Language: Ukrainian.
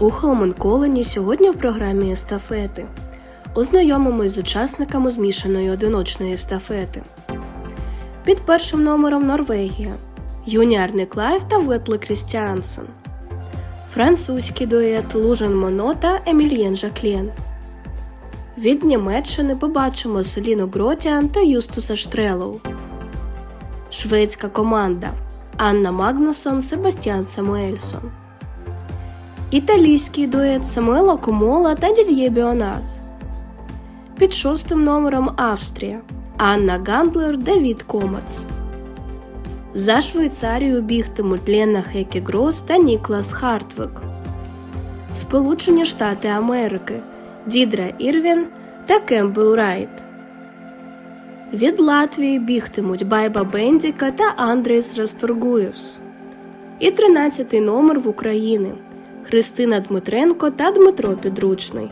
У Холменколені сьогодні в програмі естафети. Ознайомимось з учасниками змішаної одиночної естафети. Під першим номером Норвегія Юні Арніклайв та Ветле Крістіансен. Французький дует Лужен Моно та Емільєн Жаклєн. Від Німеччини побачимо Селіну Гротіан та Юстуса Штрелоу. Шведська команда Анна Магнусон, Себастьян Самуельсон. Італійський дует Самуела Комола та Дід'є Біоназ. Під шостим номером Австрія Анна Гандлер, Давід Комац. За Швейцарію бігтимуть Лена Грос та Ніклас Хартвик. Сполучені Штати Америки Дідра Ірвін та Кембл Райт. Від Латвії бігтимуть Байба Бендіка та Андрейс Расторгуєвс. І 13-й номер в Україні Христина Дмитренко та Дмитро Підручний.